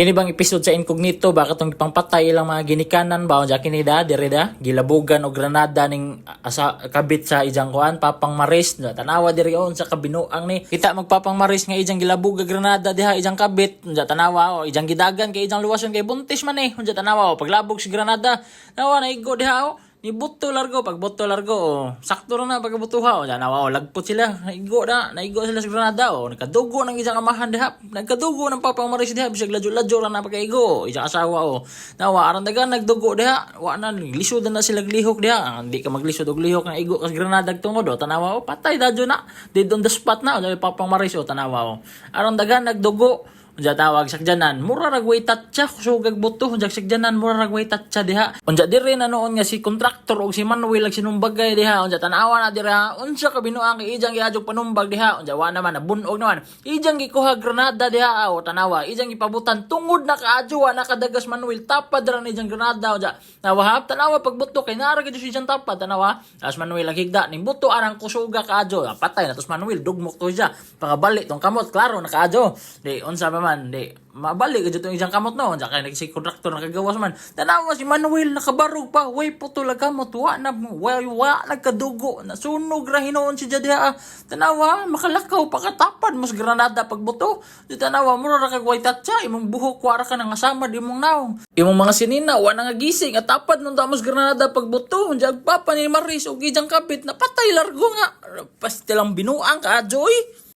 Kini bang episode sa incognito bakit tong pangpatay ilang mga ginikanan ba unya kini da dire gilabugan og granada ning asa kabit sa ijang kuan papang maris na tanawa diri on sa kabinuang ni. Kita magpapang maris nga ijang gilabuga granada diha ijang kabit unya tanawa o ijang gidagan kay ijang luwason kay buntis man eh unya tanawa o paglabog si granada nawa na igo diha o ni buto largo pag buto largo o sakto ra na pag butuha o tanawa o lagpot sila naigo na naigo sila sa granada o nagkadugo ng ijang amahan diha nagkadugo ng papang maris diha bisag ladyo-ladyo ra na pagkaigo ijang asawa o nawa aron dagan nagdugo diha wa na lisod na sila lihok diha hindi ka maglisod og lihok na igo kas granada tungod o tanawa o patay dadyo na dead on the spot na o dahil papang maris o tanawa o aron dagan nagdugo Unja tawag sakjanan, mura ragway tatsa kusugag buto, unja sakjanan mura ragway tatsa diha. Unja diri na noon nga si kontraktor og si Manuel ag sinumbagay diha, unja tanawa na diha, unsa ka binuang ijang giadjog panumbag diha, unja wa naman nabunog naman. Ijang gikuha granada diha, o tanawa, ijang gipabutan tungod na kaadyo wa nakadagas Manuel tapad ra ijang granada unja. Nawahap tanawa pagbuto kay nara gid ijang tapad tanawa. As Manuel ang higda ning buto arang kusuga kaadyo, Ah, patay na tos Manuel dugmok to siya. Pangabalik tong kamot klaro nakaadyo. Di unsa pa man, di mabalik gid itong isang kamot no. Unsa kay si kontraktor nakagawas man. Tanawa si Manuel nakabarog pa, way putol ang kamot, wa na way wa nagkadugo, nasunog ra hinoon si Jadia. Tanawa makalakaw pakatapad mas granada pagbuto. Di tanawa mo ra kag way tatsa imong buhok wara ka nang asama di mong naong. Imong mga sinina wa na nga gising at tapad nung damos granada pagbuto. Unja papa ni Maris og ijang kapit napatay largo nga. Pastilang binuang ka, Joy.